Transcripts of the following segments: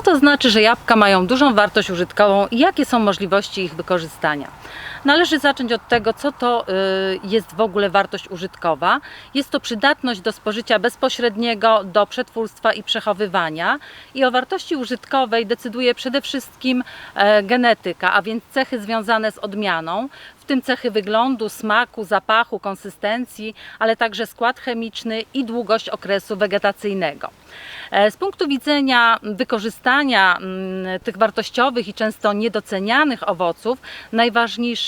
Co to znaczy, że jabłka mają dużą wartość użytkową i jakie są możliwości ich wykorzystania? Należy zacząć od tego, co to y, jest w ogóle wartość użytkowa. Jest to przydatność do spożycia bezpośredniego, do przetwórstwa i przechowywania. I o wartości użytkowej decyduje przede wszystkim e, genetyka, a więc cechy związane z odmianą, w tym cechy wyglądu, smaku, zapachu, konsystencji, ale także skład chemiczny i długość okresu wegetacyjnego. E, Z punktu widzenia wykorzystania mm, tych wartościowych i często niedocenianych owoców,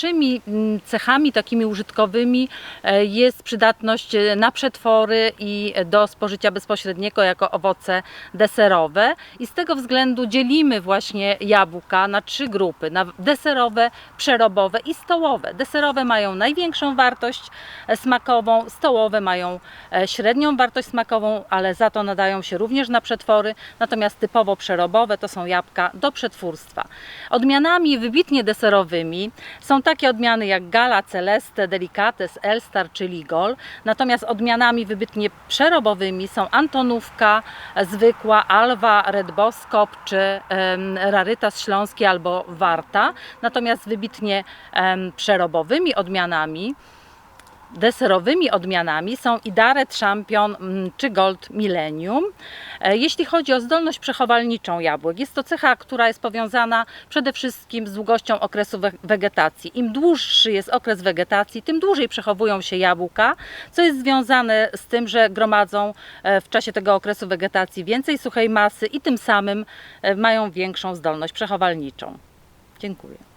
najważniejszymi mm, cechami takimi użytkowymi e, jest przydatność e, na przetwory i do spożycia bezpośredniego jako owoce deserowe. I z tego względu dzielimy właśnie jabłka na trzy grupy: na deserowe, przerobowe i stołowe. Deserowe mają największą wartość e, smakową, stołowe mają średnią wartość smakową, ale za to nadają się również na przetwory, natomiast typowo przerobowe to są jabłka do przetwórstwa. Odmianami wybitnie deserowymi są takie odmiany jak Gala, Celeste, Delicates, Elstar czy Ligol, natomiast odmianami wybitnie przerobowymi są Antonówka, zwykła, Alwa, Red Boskop czy em, Rarytas Śląski albo Warta, natomiast wybitnie em, przerobowymi odmianami deserowymi odmianami są Idaret Champion mm, czy Gold Millennium. E, Jeśli chodzi o zdolność przechowalniczą jabłek, jest to cecha, która jest powiązana przede wszystkim z długością okresu we- wegetacji. Im dłuższy jest okres wegetacji, tym dłużej przechowują się jabłka, co jest związane z tym, że gromadzą e, w czasie tego okresu wegetacji więcej suchej masy i tym samym e, mają większą zdolność przechowalniczą. Dziękuję.